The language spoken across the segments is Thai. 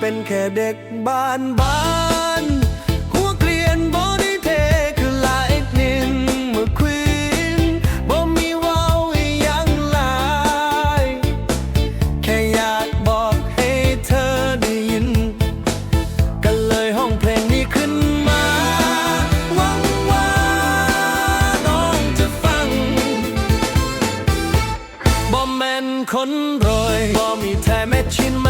เป็นแค่เด็กบ้านบ้านหัวเกลียนบอดี้เทคือลายนินเมื่อควีนบ่มีว้าอีหยังหลาย แค่อยากบอกให้เธอได้ยินก็เลยห้องเพลงนี้ขึ้นมา หวังว่าน้องจะฟังบ่แม่นคนรวยบ่มีแท้แม่ชินมา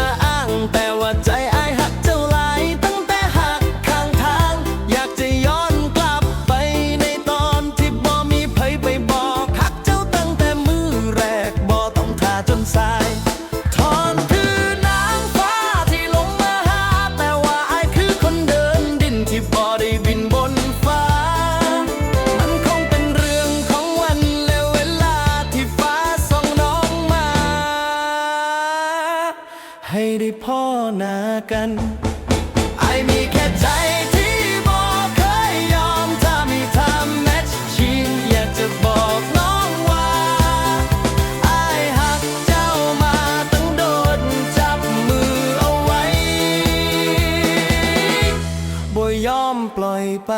บินบนฟ้า มันคงเป็นเรื่องของวันและเวลาที่ฟ้าส่องน้องมา ให้ได้พ่อหน้ากัน ไป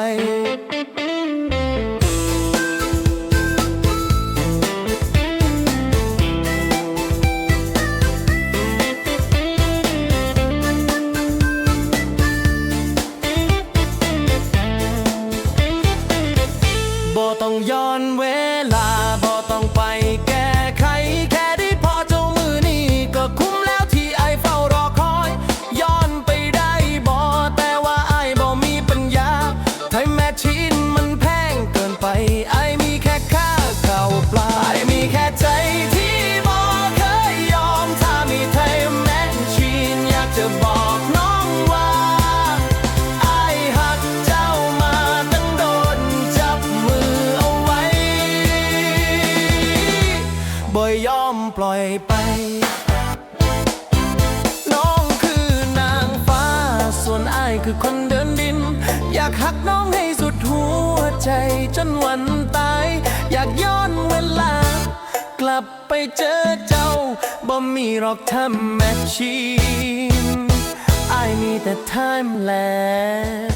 บ่ต้องย้อนเวลา บ่ยอมปล่อยไป น้องคือนางฟ้า ส่วนอายคือคนเดินดิน อยากหักน้องให้สุดหัวใจจนวันตาย อยากย้อนเวลา กลับไปเจอเจ้า บ่มีหรอกทำแมชชีน I need the time แล้ว